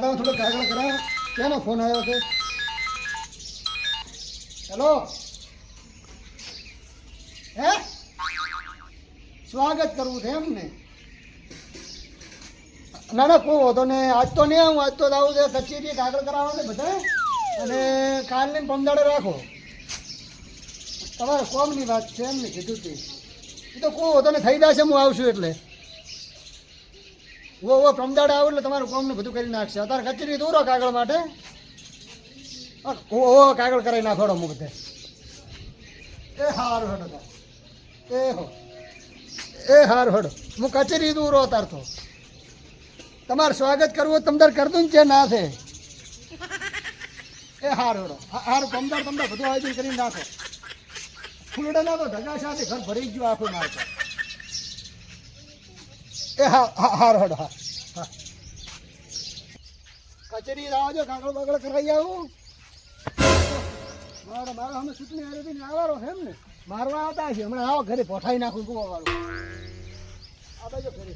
દાદા થોડો કાગળ કરાવો. કેનો ફોન આવ્યો છે હેલો? હે? સ્વાગત કરવું છે એમ ને, ના, કોઈ વાંધો ને આજ તો નહીં આવું. આજ તો આવું છે કચેરી કાગળ કરાવવા ને બધા. અને કાલની પમદાડે રાખો. તમારે કોમની વાત છે એમ ને કીધું તે. એ તો કોઈ વાંધો ને થઈ જશે, હું આવશું એટલે. ઓ ઓ પ્રમદાડે આવું એટલે તમારું કોમને બધું કરી નાખશે. અત્યારે કચેરી દોરો કાગળ માટે. ઓ કાગળ કરાવી નાખોડો હું બધે એ હાર હડો એ હો. એ હાર હડો. હું કચેરી દૂરો તો. તમારે સ્વાગત કરવું તમ તમદાર કરી ને છે, ના છે. એ હાર હડો. હારું તમદાર તમને બધું આયોજન કરી નાખો. ફૂલડા નાખો ધગા સાથે ઘર ભરી ગયું આખું નાખો એ હા હા હાર હેડો હા હા. કચેરી આવજો કાગળ બાગળ કરાવી આવું. મારો મારો અમે ચૂંટણી આવી હતી ને આવવાનો છે એમ ને મારવા આવતા છે હમણાં આવો ઘરે પોઠાઈ નાખું કુવા વાળું આ બાજુ ઘરે.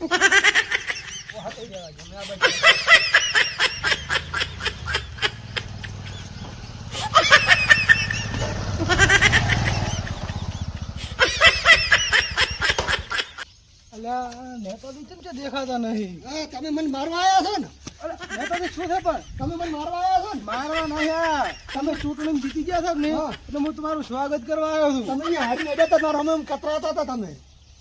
હા હાથે જવા હમણાં અલ્યા નેતાજી કેમ કે દેખાતા નહીં? તમે મને મારવા આવ્યા છો ને? નેતાજી શું છે પણ? તમે મને મારવા આવ્યા છો ને? મારવા નહીં તમે ચૂંટણી જીતી ગયા છો ને. એટલે હું તમારું સ્વાગત કરવા આવ્યો છું. તમે અહીંયા હારી અડ્યા હતા મારા અમે કતરાતા હતા તમે.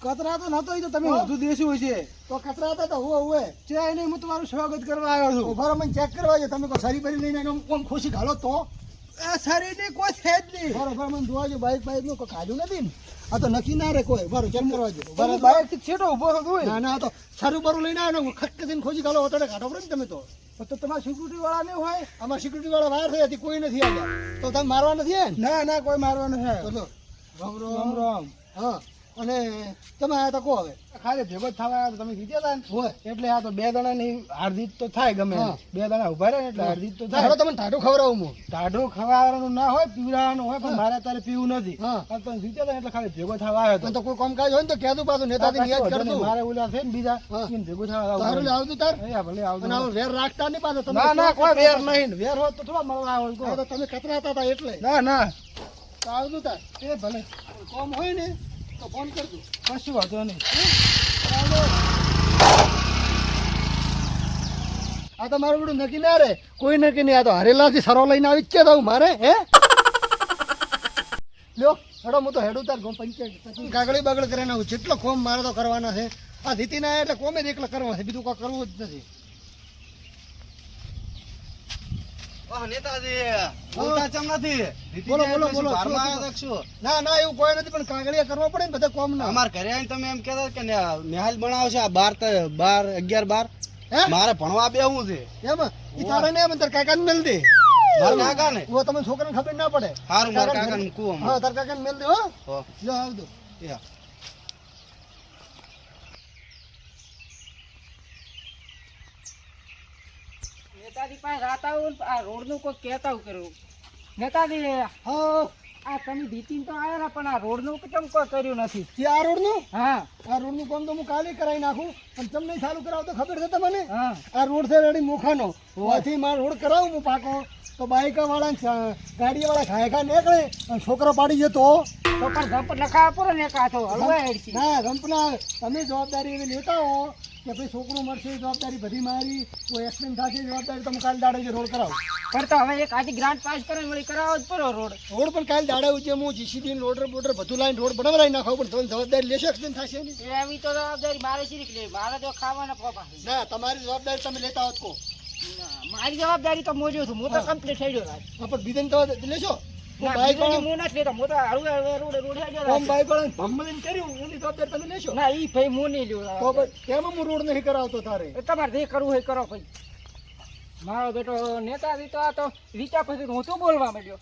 કતરા તો નતો તો તમે. વધુ દેશી હોય છે. તો કતરાતા હતા હુએ હોય છે નહીં હું તમારું સ્વાગત કરવા આવ્યો છું. ઊભા મને ચેક કરવા છે તમે કોઈ સારી ભરી લઈને આમ ખુશી ઘાલો તો. આ શરીરની કોઈ છે જ નહીં. બરોબર મને જોવા જો બાઈક બાઈકનું કોઈ કાઢ્યું નથી ને? આ તો નક્કી ના રે કોઈ. બરોબર ચેક કરવા જો તમે થી છેટો ઊભો છો તું ના ના આ તો સારું બરું લઈને આવ્યો ને ખટ કરીને ખોજી ઘાલો હોટલે કાઢો પડે ને તમે તો. તો તમારા સિક્યુરિટી વાળા ને હોય? અમાર સિક્યુરિટી વાળા વાર થઈ હતી કોઈ નથી આવ્યા. તો તમે મારવા નથી ને? ના કોઈ મારવાનું છે તો લો રામ રામ રામ રામ હા. અને તમે આયા તો કહો હવે. ખાલી ભેગો થવા આવ્યા તમે જીત્યા હતા ને? હોય. એટલે આ તો બે જણાની હાર્દિત તો થાય ગમે. બે જણા ઊભા રહે એટલે હાર્દિત તો થાય. તમે ટાઢું ખવડાવું હું ટાઢું ખવાવાનું ના હોય પીવડાવવાનું હોય પણ મારે અત્યારે પીવું નથી. તમે હતા એટલે ખાલી ભેગો થવા આવ્યો તો. કોઈ કામકાજ હોય ને તો કહેતું પાછું નેતાજી યાદ કરતું. મારે ઓલા છે ને બીજા. ભેગો થવા આવ્યો આવતું તાર. ભલે આવતું વેર રાખતા નહીં પાછો ના ના કોઈ વેર નહીં. વેર હોત તો થોડા મળવા આવે તો તમે કતરાતા હતા એટલે. ના ના. આવતું તાર. એ ભલે. કોમ હોય ને. તો ફોન કરજો કશું વાંધો નહીં. આ તો મારું બધું નક્કી ના રે કોઈ નક્કી નહીં. આ તો હરેલાથી સરો લઈને આવી જ છે મારે, હે? લ્યો, હેડો, હું તો હેડું તાર ગો પંચાયત. કાગળી બાગળ કરીને આવું જેટલો કોમ મારે તો કરવાના છે. આ ધીતી ના એટલે કોમે જ એકલા કરવા છે. બીજું કોઈ કરવું જ નથી બોલતા ચમ નથી જીતી બોલો, જાય બોલો, પછી બોલો. બારમાં શું આવ્યા તો શું? ના ના એવું કોઈ નથી પણ કાગળિયા કરવા પડે ને બધા કોમ ના અમાર ઘરે આવીને તમે એમ કહેતા કે ને- બનાવશે આ બાર બાર અગિયાર બાર. હે? મારે ભણવા બેવું છે. એમ? તારે ને એમ તાર કાકાને મેલ દે. મારા કાકા ને ઓ તમે છોકરાને ખબર ના પડે. હારું મારા કાકા ને હમણાં. હા તાર કાકાને મેલ દે હો. જો નેતાજી પાસે રાતા ને આ રોડનું કોઈ કહેતા કર્યું નેતાજી હો આ તમે જીતીને તો આવ્યા પણ આ રોડનું કેમ કોઈ કર્યું નથી? તે આ રોડનું? હા. આ રોડનું કામ તો હું કાલે કરાવી નાખું પણ તમને ચાલુ કરાવ તો ખબર છે તમને? હા. આ રોડ છે રેડી મોખાનો. હોવાથી મારો રોડ કરાવું હું પાકો. તો બાઈકા વાળા ગાડી વાળા ખાય ખા નીકળે અને છોકરો પાડી જતો તો પણ ગંપ લખાવા આપો ને કાતો હલવા ગંપ ના તમે જવાબદારી એવી લેતા હો. કે ભાઈ છોકરો મળશે જવાબદારી બધી મારી કોઈ એક્સિડન્ટ થશે જવાબદારી તમે કાલે દાડે જે રોડ કરાવો. પણ તો હવે એક આજે ગ્રાન્ટ પાસ કરીને વળી કરાવો જ પડો રોડ રોડ પણ કાલે દાડે ઉજે હું જીસીબી લોડર બોડર બધું લાઈન રોડ બનાવડાવી નાખો પણ તમે જવાબદારી લેશો એક્સિડન્ટ થશે એ એવી તો જવાબદારી મારે શીખ લે મારે તો ખાવાના પોપા ના તમારી જવાબદારી તમે લેતા હોત કો મારી જવાબદારી તો મોજો છું હું તો. કમ્પ્લીટ થઈ ગયો પણ બીજાને તો લેશો? મારો બેટો નેતાજી તો આ તો વિચાર પછી હું શું બોલવા માંડ્યો?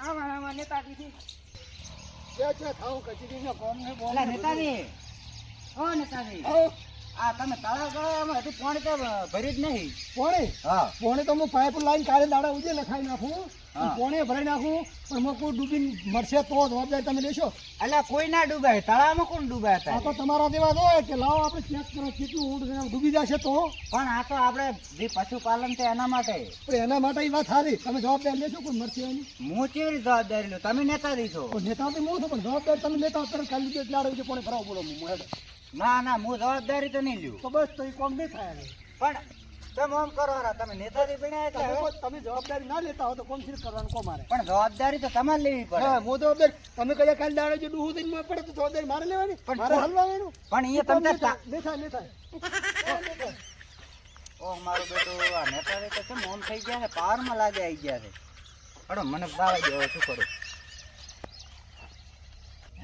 આમાં આમાં નેતાજી નેતાજી. ઓ નેતાજી. આ તમે હજી પાણી તો ભર્યું જ નહીં. પોણી? હા. પોણી તો હું પાઇપ લાઈન કાળે દાડા ઉજે નખાઈ નાખું. પોણી ભરાઈ નાખું પણ હું કોઈ મળશે તો જવાબદારી તમે લેશો. એટલે કોઈ ના ડૂબાય. તળાવમાં કોણ ડૂબાય આ તો તમારા જેવા જ હોય કે લાવો આપણે ચેક કરો કેટલું ડૂબી જશે તો. પણ આ તો આપણે જે પશુપાલન છે એના માટે. પણ એના માટે એ વાત સારી. તમે જવાબદારી લેશો કોઈ મરશે એની? હું કેવી જવાબદારી લો તમે નેતા દીધો નેતા તો હું છું પણ જવાબદારી તમે લેતા અત્યારે કાલી એટલે આડે પોણે ભરાવો બોલો હું. ના ના હું જવાબદારી તો નહીં લઉં તો બસ તો એ કોમ નહીં થાય પણ તમે આમ કરો તમે નેતાજી બન્યા એટલે તમે જવાબદારી ના લેતા હો તો કોમ સિર્ફ કરવાનું કો મારે? પણ જવાબદારી તો તમારે લેવી હા હું જવાબદારી તમે કદાચ કાલે દાડે જો ડૂહું થઈને પડે તો જવાબદારી મારે લેવાની? પણ મારે હલવાનું પણ એ તમને તા- નહીં થાય નહીં થાય. ઓહ મારું બેટું આ નેતાજી તો કેમ ઓમ થઈ ગયા છે? પારમાં લાગે આવી ગયા છે. હડો મને બાવા દો શું કરું?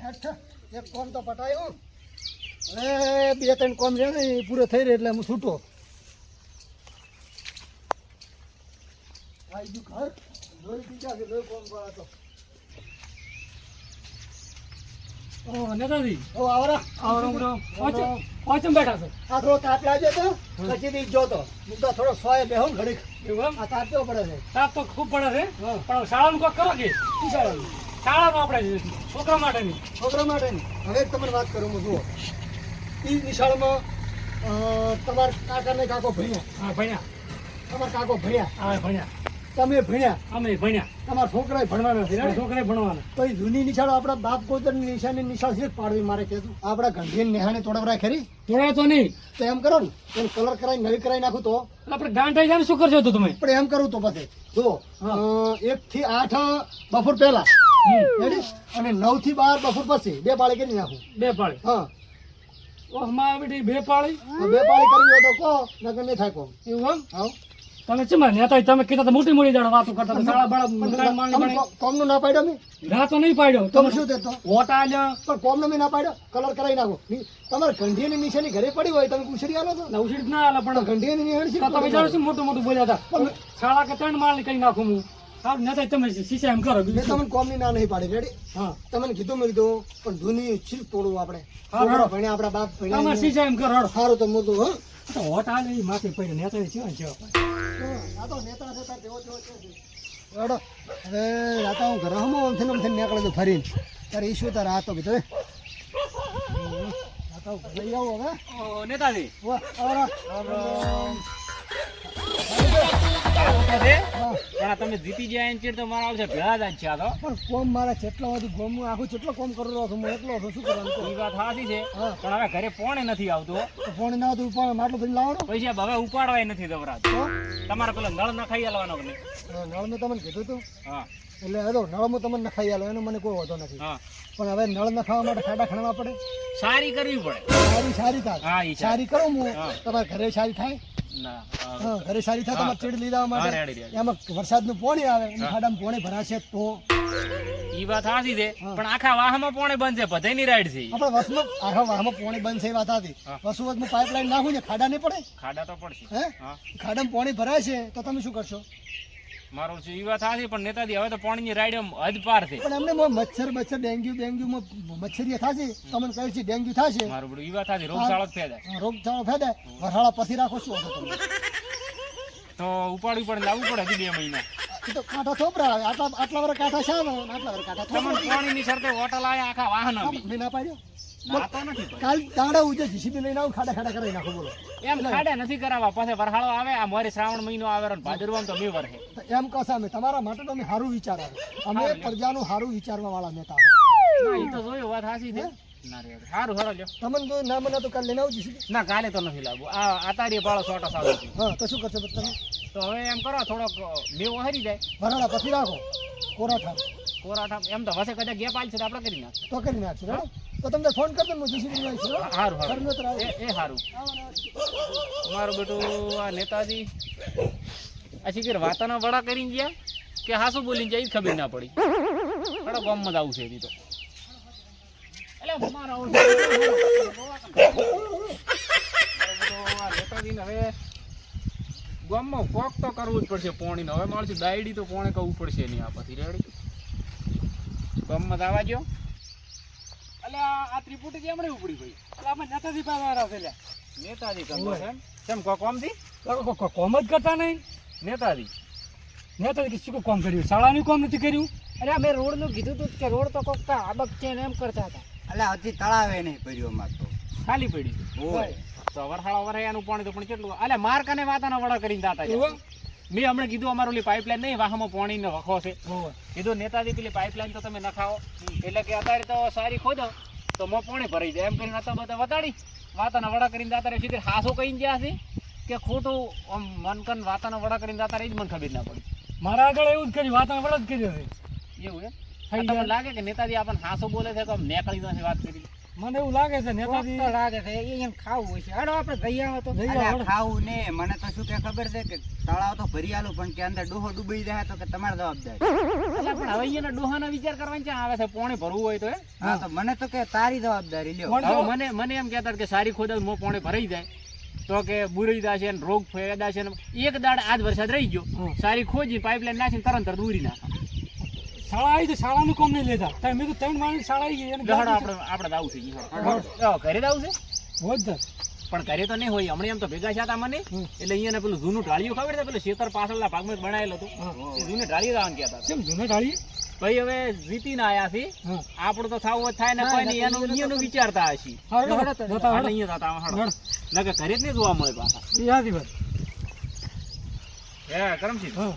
હેઠ, એક કોમ તો પટાયું. હવે બે ત્રણ કોમ છે ને એ પૂરો થઈ રહ્યો એટલે હું છૂટો. આઈ ગયું ઘર? જોઈ બીજા કે જોઈ કોમ કરો નેતાજી. ઓ આવરા. આવરો આવરો. પાંચમ પાંચમ બેઠા છે. આ થોડો તાપ લાગ્યો તો પછી દી જોતો મુદ્દા થોડો સોય બેહો ઘડીક. એવું આ તાપ કેવો પડે છે? તાપ તો ખૂબ પડે છે. પણ શાળાનું કોક કરો કે? શું? શાળાનું? આપણે છોકરા માટેની. છોકરા માટે નહીં. હવે તમને વાત કરું હું જુઓ. ઈ નિશાળમાં તમારા કાકા કાકો ભણ્યા. હા ભણ્યા. તમારા કાકો ભણ્યા. હા ભણ્યા. તમે ભણ્યા. અમે ભણ્યા. તમારા છોકરાએ ભણવાના છોકરાએ ભણવાના. તો એ જૂની નિશાળ આપણા બાપ ગોદરની નિશાળની નિશાળ છે પાડવી મારે કહેતું. આપણા ગંભીર નેહાને તોડવરા ખરી? જોડાય તો નહીં. તો એમ કરો ને એમ કલર કરાવી નવી કરાવી નાખું તો? આપણે ગાંઠાઈ જાય શું કરશો તો તમે? પણ એમ કરું તો પછી. જો એક થી આઠ બપોર પહેલા. અને નવથી બાર બપોર પછી. બે પાળી કરી નાખું. બે પાળી. હા. ઓહ બેટી બે પાળી બે પાળી કરવી તો કહો નકર નહીં થાય કોમ. એવું એમ? આવો તમે ચેમાં નેતા તમે કીધા તો મોટી મોટી જાણ વાતો કરતા હતા. બાળા મકાન માણી તમે બણાઈ. ના પાડ્યો મેં ના તો નહીં પાડ્યો. તમે શું તે તો વોટ આલ્યા પણ કોમનો મેં ના પાડ્યો? કલર કરાવી નાખો. તમારે ગંઢીની નિશાની ઘરે પડી હોય તમે ઉછરી આલો તો ના ઉછરી ના આલો પણ ગંઢીની નિશાની શી તમે જાણો છો મોટું મોટું બોલ્યા હતા. શાળા કે ત્રણ માળ કઈ નાખું હું? સારું નેતા તમે શીશા એમ કરો મેં તમને કોમની ના નહીં પાડી રેડી હા. તમને કીધું મેં કીધું પણ ધૂની શિલ્પ તોડવું આપણે. હા, ભણ્યા આપણા બાપ તમારે ભણ્યા શીશા એમ કરો સારું તો મોટું હા. તો વોટ આલે માથે પડ્યો નેતા છે ને છે આ તો નેતા નેતા તેવો તેવો છે હેડો. હવે આ હું ઘરે હમો થઈને ને આમથી નીકળે તો ફરીને. તારે ઈશ્યુ તારે આ તો કીધું હમ. આ ઘરે આવો હવે. નેતાજી. વાહ, આવરા. હા. તમે જીતી ગયા એમ તો મારા આવશે ભેળા જ છે આ તો. પણ કોમ મારા જેટલા વધુ ગોમ આખું કેટલો કોમ કરી રહ્યો છું હું એકલો છું શું કરવાનું? એ વાત સાચી છે પણ હવે ઘરે પોણે નથી આવતું. પોણે ના હતું પણ માટલું ભરી લાવવાનું પૈસા હવે ઉપાડવાય નથી દવરાજ તમારે પેલો નળ ન ખાઈ અ, નળ મેં તમને કીધું હતું હા. એટલે હવે તો નળમાં તમને નખાઈ આલો એનો મને કોઈ વાંધો નથી. પણ હવે નળ નખાવા માટે ખાડા ખણવા પડે. સારી કરવી પડે. સારી સારી થાય હા સારી. કરો હું. હા. તમારે ઘરે સારી થાય? ના હા. હા ઘરે સારી થાય તમારે ચીડ લીધા માટે. એમાં વરસાદનું પાણી આવે ખાડામાં પાણી ભરાશે તો. ઈ વાત સાચી છે. પણ આખા વાહમાં પોણે બંધ છે બધાયની રાઈડ છે આપણે વસમાં આખા વાહમાં પાણી બનશે એ વાત હતી હા. વસુ વસમાં પાઇપલાઇન નાખું ને ખાડા નહીં પડે? ખાડા તો પડશે. હે. ખાડામાં પાણી ભરાય છે તો તમે શું કરશો? મારું છે ઈ વાત સાચી પણ નેતાજી હવે તો પાણીની રાઈડ હદ પાર છે. પણ એમને મચ્છર મચ્છર ડેન્ગ્યુ ડેન્ગ્યુ મચ્છરીયા થશે. તમને કહ્યું છે ડેન્ગ્યુ થશે. મારું બધું ઈ વાત સાચી રોગચાળો ફેદાય રોગચાળો ફેદાય વરસાળા પછી રાખો શું તમે તો ઉપાડવી પડે લાવવું પડે હજી બે મહિના. તો કાંઠા થોપરા આવે આટલા આટલા વર કાંઠા શા આટલા વર કાંઠા તમને પાણીની શરતે હોટલ આવે આખા વાહન બિના પડ્યું. કાલ દાડા ઉજે જીસીબી લઈને આવું ખાડા ખાડા કરાવી નાખો બોલો. એમ ખાડા નથી કરાવવા પાસે વરહાળો આવે આ મારે શ્રાવણ મહિનો આવે ને ભાદરવામાં તો એમ કહો અમે તમારા માટે તમે સારું વિચાર આવે અમે પ્રજાનું સારું વિચારવા વાળા નેતા. ના ઈ તો જોયું વાત સાચી છે. સારું હરો લ્યો. તમને જો ના મને તો કાલ લઈને ના કાલે તો નથી લાગુ. આ આતારીએ પાળો છોટો સારો હા તો શું કરશો તમે? તો હવે એમ કરો થોડોક મેવો હરી જાય. વરાળા પછી રાખો. કોરાઠા. કોરાઠા એમ તો વસે કદાચ ગેપ આલ છે તો આપણે કરી નાખ તો કરી નાખશું બરાબર તો તમને ફોન કરતો હું જીસીબી લઈ છું. હારું રાવ- એ એ સારું મારું બેટું આ નેતાજી આછી શીખર વાતાના વડા કરીને ગયા કે હાસુ બોલીને જાય ખબર ના પડી. બડા ગામમાં જ આવું છે હજી તો. એટલે મારા ઓળખે મારું બેટું આ નેતાજીને હવે ગામમાં કોક તો કરવું જ પડશે પોણીને. હવે માણસ ડાયડી તો પોણે કરવું પડશે નહીં આ પછી રેડી ગામમાં જ આવવા જો એટલે આ ત્રિપુટી કેમણે ઉપડી ભાઈ એટલે અમે નેતાજી પાસે આવ્યા છે નેતાજી કરતો છે એમ કેમ કો કોમથી લોકો કો- કો- કોમ જ કરતા નહીં. નેતાજી. નેતાજી કે શું કોમ કર્યું? શાળાનું કોમ નથી કર્યું? અરે અમે રોડનું કીધું તું કે રોડ તો કોક આબક છે ને એમ કરતા હતા. એટલે હજી તળાવે નહીં પડ્યો અમાર તો. ખાલી પડી. હોય તો વરસાળા વરાયાનું પાણી તો પણ કેટલું એટલે માર કને વાતાના વડા કરીને દાતા? મેં હમણાં કીધું અમારું પાઇપલાઇન નહીં વાહમાં પાણી ને વખો છે કીધું નેતાજી પેલી પાઇપલાઇન તો તમે નખાવો. એટલે કે અત્યારે તો સારી ખોદો. તો મો પાણી ભરાઈ જાય. એમ કરીને હતા બધા વતાડી. વાતાના વડા કરીને દાતા રહે સીધી હાસો કહીને ગયા છે કે ખોટું આમ મન કન વાતાના વડા કરીને દાતા રહે જ મને ખબર ના પડી. મારા આગળ એવું જ કર્યું. વાતાના વડા જ કર્યું છે. એવું એમ? લાગે કે નેતાજી આપણને હાસો બોલે છે કે આમ નેકળી નથી વાત કરી? મને એવું લાગે છે નેતાજી લાગે છે એ ખાવું હોય છે. હાલો આપણે જઈ આવો તો. ખાવું ને. મને તો શું કે ખબર છે કે તળાવ તો ભરી આલું પણ કે અંદર ડોહો ડૂબી જાય તો કે તમારે જવાબદારી. એટલે પણ હવે એના ડોહાનો વિચાર કરવાની ક્યાં આવે છે? પાણી ભરવું હોય તો એ હા તો મને તો કે તારી જવાબદારી લ્યો. પણ મને મને એમ કહેતા કે સારી ખોદાવ મો પોણે ભરાઈ જાય. તો કે બુરી દાશે ને રોગ ને. એક દાડ આજ વરસાદ રહી ગયો. સારી ખોજી પાઇપલાઇન નાખીને તરત તરત ઉરી નાખા. શાળા આવી તો શાળાનું કોમ નહીં લેતા. તમે મેં તો ત્રણ માણસ શાળા આવી ગઈ આપણે આપણે છે ઘરે છે. હોત પણ ઘરે તો નહીં હોય. હમણાં એમ તો ભેગા છે હતા મને. એટલે અહીંયા પેલું જૂનું ઢાળિયું ખબર છે? પેલું શેતર પાછળના ભાગમાં બનાવેલું હતું. જૂની ઢાળિયું દાવાનું કહેતા કેમ જૂને ઢાળિયું? ભાઈ હવે જીતીને આયા છે. આપણો તો થાવું થાય ને કોઈ નહીં. એનું અહીંયાનું વિચારતા હશી. જતા. અહીંયા જતા હળો. નકર ઘરે જ નહીં જોવા મળે પાછા. યાદી વાત. હે કરમસિંહ હા.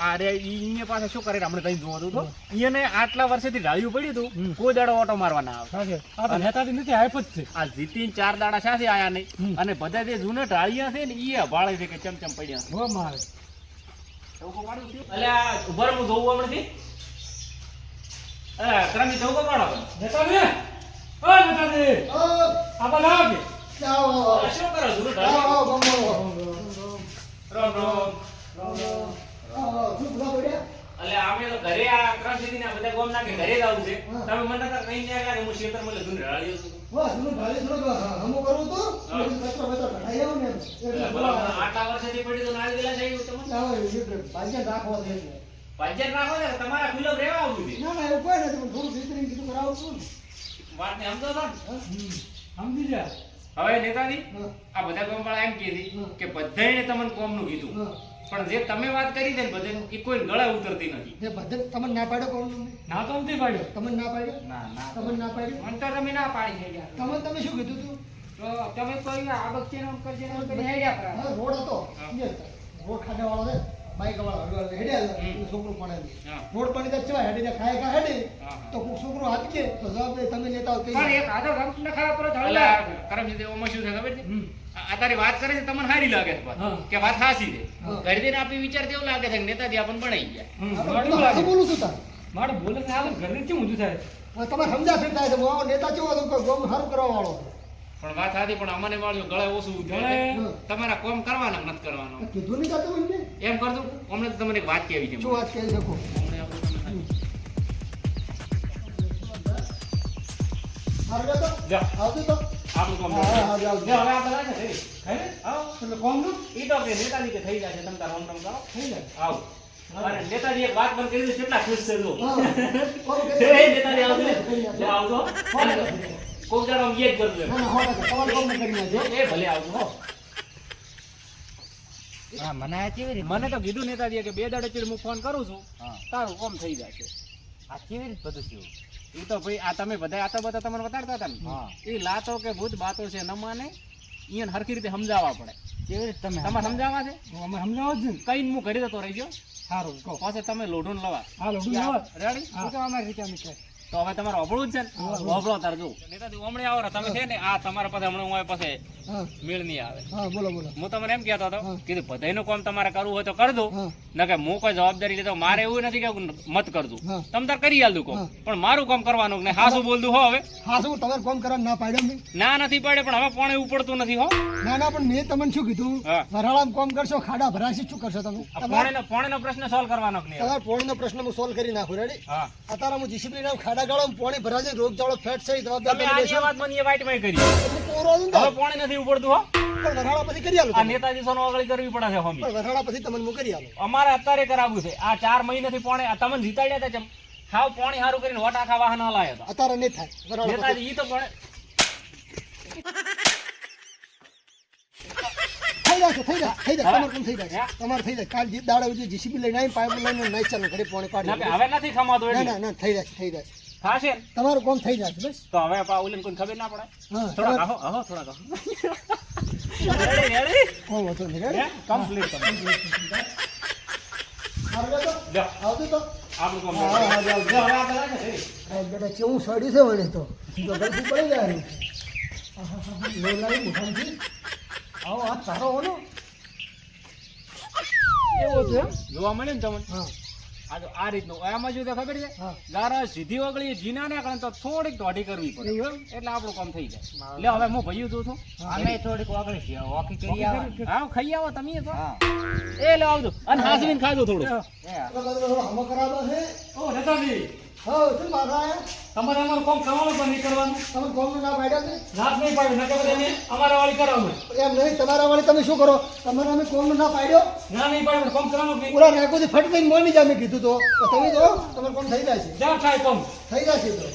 અરે ઈ અહીંયા પાસે શું કરે? હમણાં કઈ જોવા દઉં તો? એને આટલા વર્ષેથી ઢાળિયું પડ્યું હતું કોઈ દાડો ઓટો મારવાના આવે. સાચે. આ તો નથી આપ જ છે. આ જીતીન ચાર દાડા સાથે આયા. નહીં. અને બધા જે જૂના ઢાળિયા છે ને ઈ ભાળે છે કે ચમચમ પડ્યા હો મારે. હું જોઉં હમણાંથી. અરે ચૌકો પાડો નેતાજી! ઓ નેતાજી. આવો, શું કરો જૂનું રામ રામ. બધા અમે તો ઘરે આ ના બધા ગોમ નાખે ઘરે જ છે. તમે મને તો કઈ નહીં આવ્યા ને હું છું. વાહ, હમું. કચરો બચરો આવું. એટલે એટલે આટલા વર્ષેથી તો ગયેલા છે તમને? એટલે છે એટલે. રાખો તમારા ખુલ્લો રહેવા આવું છે? ના, ના, એવું કોઈ નથી, પણ થોડું વિસ્તરીને કીધું કરાવું છું ને. વાત ને સમજો છો સમજી જા હવે નેતાજી આ બધા કોમવાળા એમ કીધી કે બધાને તમને કોમનું કીધું. પણ જે તમે વાત કરી છે ને બધે એ કોઈ ગળે ઉતરતી નથી. એ ભજન તમે ના પાડો કોણ? ના તો નથી પાડ્યો. તમે ના પાડ્યો? ના ના તમે ના પાડ્યો? મને તો તમે ના પાડી છે યાર. તમે તમે શું કીધું તું? તો તમે કોઈ આ બક્ષી નામ કરજે ને આમ હેડ્યા કરા. હા, રોડ હતો. રોડ ખાડે વાળો છે બાઈક વાળો હેડ્યા છોકરું પડે. રોડ પાણી તો ચવા હેડીને ખાય ખા હેડી. તો છોકરો હાથ કે તો જવાબદારી તમે લેતા હોય પણ એક આધો રમત ન ખાવા પર ધળલા કરમ જે ઓમાં શું છે ખબર છે. આ તારી વાત કરે છે તમને સારી લાગે છે. કે વાત સાચી છે. ઘરે આપી વિચાર કેવો લાગે છે કે નેતાજી આપણને ભણાઈ ગયા. બોલો, છું તાર. મારે બોલે છે હાલ ઘરે કેમ ઊંધું થાય? તમારે સમજા ફેરતા છે હું આવો નેતા કેવો હતો સારું કરવા વાળો. પણ વાત હતી પણ અમને વાળ્યો ગળે ઓછું ગળે- તમારા કોમ કરવાના મત નથી કરવાનો? કીધું નહીં થતું એમને? એમ કરજો. અમને તો તમને એક વાત કહેવી છે. શું વાત કહી. શકો હમણાં આપણે તમને જતો જા. આવજો તો. આપણું કામ હા, હા, આવજો, આવજો. લે, હવે આપણે લાગે છે. ખરે? આવો. એટલે કોમનું ઈ તો કે નેતાજી કે થઈ જાય છે તમે તાર રોમ રોમ કરો થઈ જાય. આવો. અને નેતાજી એક વાત મને કરી કેટલા ખુશ છે જો હા. નેતાજી આવજો. આવજો. કોક એ જ કરજો. એ ભલે આવજો હો. મને આ કેવી મને તો કીધું નેતાજીએ કે બે દાડે ચીડ હું ફોન કરું છું. તારું કોમ થઈ જશે. આ કેવી રીતે બધું થયું? એ તો ભાઈ આ તમે બધા આતો બધા તમને બતાડતા હતા ને. એ લાતો કે ભૂત બાતો છે ન માને ઈયન હરખી રીતે સમજાવવા પડે. કેવી રીતે તમે તમારે સમજાવવા છે? અમે સમજાવો જ કઈ હું ઘરે જતો રહી ગયો. સારું કહો. પાછે તમે લોઢું લવા. હા જવા. રેડી હું. તો અમારી રીતે અમે. તો હવે તમારે ઓબળું જ છે ને? અભળો તાર જો. નેતાજી ઓમણે આવો તમે છે ને આ તમારા પાસે હમણાં હું પાસે મેળ નહીં આવે. હા બોલો બોલો. હું તમને એમ કહેતો હતો. કીધું બધાયનું કામ તમારે કરવું હોય તો કરજો. ના કે હું કોઈ જવાબદારી લેતો મારે એવું નથી કે મત કરજો. તમે તાર કરી આલું કામ. પણ મારું કામ કરવાનું ને હાસું બોલતું હો હવે. હા શું તમારે કામ કરવાનું ના પાડ્યો ના નથી પડે પણ હવે પણ એવું પડતું નથી હો. ના ના પણ મેં તમને શું કીધું? વરાળામ કામ કરશો ખાડા ભરાશે શું કરશો તમે? પોણેનો પોણેનો પાણીનો પાણીનો પ્રશ્ન સોલ્વ કરવાનો કે નહીં? તમારા પ્રશ્ન હું સોલ્વ કરી નાખું. રેડી હા. અત્યારે હું જીસીપી નામ ખાડા ગાળો પોણી ભરાશે રોગચાળો ફેટ છે તમે જવાબદારી વાત મને એ વાઈટમાં કરી. એટલે કોરો હતું હવે પાણી નથી ઉપડતું હો. પણ વરાળા પછી કરી આલું આ નેતાજી સોનો આગળ કરવી પડે છે હોમી. પણ વરાળા પછી તમને હું કરી આલું. અમારે અત્યારે કરાવવું છે. આ ચાર મહિનાથી પાણી તમને જીતાડ્યા હતા ચમ પાણી હારું કરીને વટ આખા વાહન હલાયા હતા. અત્યારે નહીં થાય. નેતાજી ઈ તો પણ થઈ જશે થઈ જશે થઈ જશે. તમારે પણ થઈ જાય? તમારે થઈ જશે. કાલ દાડા જીસીબી લઈને પાઇપ લઈને નહીં ચાલુ ઘડી પાણી પાડી હવે નથી ખમાતો ના થઈ જાય થઈ જશે. થાશે? ને તમારું કામ થઈ જશે બસ. તો હવે આપણા ઓલીને કોઈ ખબર ના પડે? થોડા કહો કહો થોડા કહો રેડી રેડી રેડી? કમ્પ્લીટ આવજો તો. આપણું કામ હા, હા, બેટા કેવું સડી છે વળી તો. તો પડી જાય મુઠામથી. આવો આ તારો એવો છે જોવા મળે ને તમને? હા. આ જો આ રીતનું. એમાં જો તો ખબર છે. ગારા સીધી ઓગળી જીના ને કારણ તો થોડીક દોઢી કરવી પડે. એટલે આપણું કામ થઈ જાય. એટલે હવે હું ભયું જોઉં છું. અમે થોડીક વાગણી છે વોકી કરી આવો. હા ખાઈ આવો તમે તો. એ લે આવજો. અને હાસવીને ખાજો થોડું એ હમો કરાવો ઓ હા શું? તમારે અમારું કોમ કરવાનું પણ નહીં કરવાનું. તમે કોમનું ના પાડ્યા છે? રાત નહીં પાડ્યું નકર બધા અમારા વાળી કરવાનું એમ નહીં તમારા વાળી તમે શું કરો? તમારે અમે કોમનું ના પાડ્યો? ના નહીં પાડ્યું કોમ કરવાનું નહીં. પૂરા રાખોથી ફટ દઈને મોની જામે કીધું તો. તમે જો તમારું કોમ થઈ છે. જ્યાં થાય કોમ? થઈ જશે તો.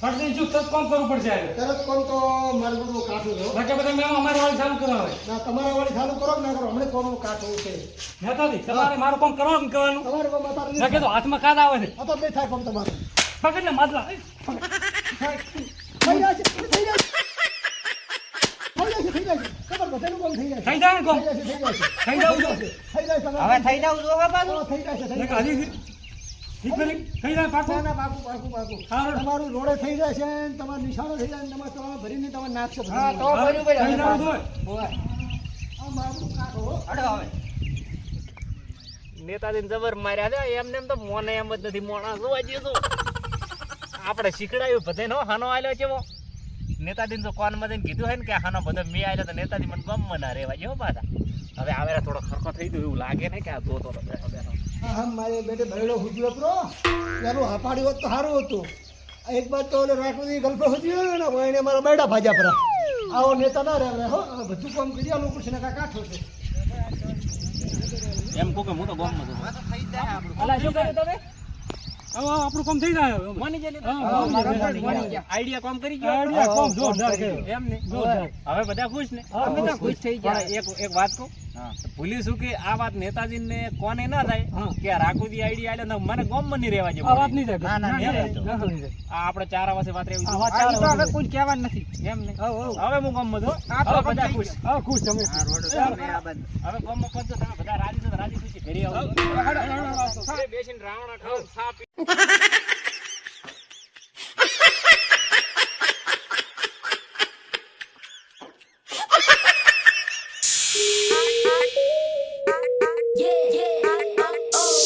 ફટની ચૂક તો કોમ કરવું પડશે તરત કોમ તો મારે બધું કાઠું છે બાકી બધા મેં અમારા વાળી ચાલુ કરાવે ના તમારા વાળી ચાલુ કરો કે ના કરો અમને કોમ કાઠું છે નેતાજી તમારે મારું કોમ કરવાનું એમ કહેવાનું તમારે કોમ અત્યારે ના કીધું હાથમાં કાદ આવે છે તો બે થાય કોમ તમારું પકડ ને માદલા થઈ થઈ જશે થઈ જશે થઈ કોમ થઈ જાય કામ થઈ જશે થઈ જાય છે હવે થઈ જાવ જો હવે પાછું હા, થઈ જાય થઈ થઈ જાય પાકું? ના પાકું પાકું પાકું. સારું. તમારું રોડે થઈ જશે ને તમારું નિશાળો થઈ જાય ને તમારે તમારે ભરીને તમારે નાખશો હા તો ભર્યું ભાઈ થઈ જવું જોઈએ. ઓય. આ મારું કાઢો અડો હવે. નેતાજીને જબર માર્યા છે એમને એમ તો મોને એમ જ નથી. મોણા જોવા જઈએ તો. આપણે શીખડાયું બધે નો હાનો આલ્યો ચેવો નેતાજીને તો કોનમાં જઈને કીધું હોય ને કે આનો બધો મેં આલ્યો તો નેતાજી મને ગમ મના રેવા જેવો પાછા. હવે આવે થોડો ખરખો થઈ ગયો એવું લાગે ને કે આ જોતો તો બેઠો બેઠો. હા હા મારે બેટે ભરેલો હુજલો પ્રો એનું હાપાડ્યું હોત તો સારું હતું. એક બાદ તો રાખડી ગલ્ફો હુજ્યો ને એને મારા બેડા ભાજા પર. આવો નેતા ના રહે હો બધું કામ કરી આલું કુછ ને કાઠો છે. એમ કહું કે હું તો ગમમાં હવે તો થઈ જાય આપણું. અલા શું કર્યું તમે? હવે આપણું કામ થઈ જાય માની જાય હા, મારા ઘર બની ગયા. આઈડિયા કામ કરી ગયો. આઈડિયા કામ જોરદાર કર્યો. એમ ને જોરદાર. હવે બધા ખુશ ને? અમે તો ખુશ. થઈ ગયા. એક એક વાત કહું. હા. ભૂલી શું કે આ વાત નેતાજી ને કોને ના થાય કે રાખુજી આઈડિયા આલે ને મને ગમમાં નહીં રહેવા જેવું વાત નહીં થાય. ના, ના. આ આપણે ચાર વાસે વાત રહેવી આ વાત જોઈએ. હવે કોઈ કહેવા નથી. એમ ને? હવ, હું ગમમાં છું. આ તો બધા ખુશ. હા, ખુશ તમે. હવે ગોમમાં પહોંચો તમે બધા રાજી છો રાજી ખુશી ઘરે આવો. બેસીને રાવણા ખાવ ચા